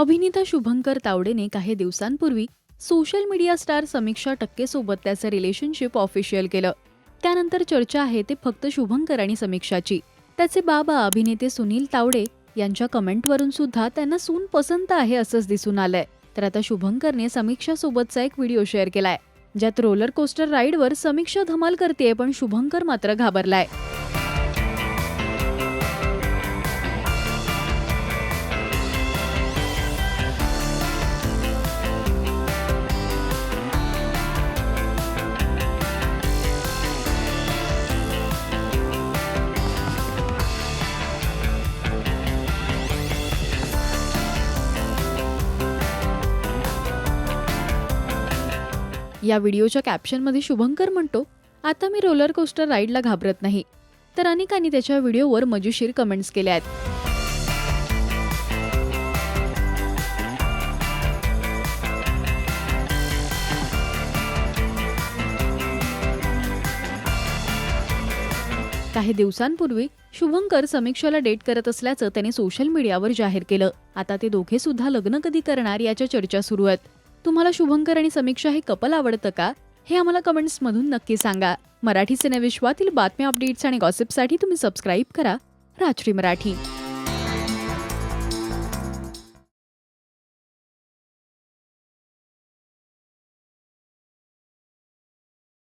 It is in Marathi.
अभिनेता शुभंकर तावडेने काही दिवसांपूर्वी सोशल मीडिया स्टार समीक्षा टक्केसोबत त्याचं रिलेशनशिप ऑफिशियल केलं. त्यानंतर चर्चा आहे ते फक्त शुभंकर आणि समीक्षाची. त्याचे बाबा अभिनेते सुनील तावडे यांच्या कमेंटवरून सुद्धा त्यांना सून पसंत आहे असंच दिसून आलंय. तर आता शुभंकरने समीक्षासोबतचा एक व्हिडिओ शेअर केलाय ज्यात रोलर कोस्टर राईडवर समीक्षा धमाल करते पण शुभंकर मात्र घाबरलाय. या व्हिडिओच्या कॅप्शनमध्ये शुभंकर म्हणतो आता मी रोलर कोस्टर राईडला घाबरत नाही. तर अनेकांनी त्याच्या व्हिडिओवर मजेशीर कमेंट्स केल्या आहेत. काही दिवसांपूर्वी शुभंकर समीक्षाला डेट करत असल्याचं त्याने सोशल मीडियावर जाहीर केलं. आता ते दोघे सुद्धा लग्न कधी करणार याच्या चर्चा सुरू आहेत. तुम्हाला शुभंकर आणि समीक्षा हे कपल आवडतं का? हे आम्हाला कमेंट्समधून नक्की सांगा. मराठी सिनेविश्वातील बातम्या अपडेट्स आणि गॉसिपसाठी तुम्ही सबस्क्राईब करा. रात्री मराठी.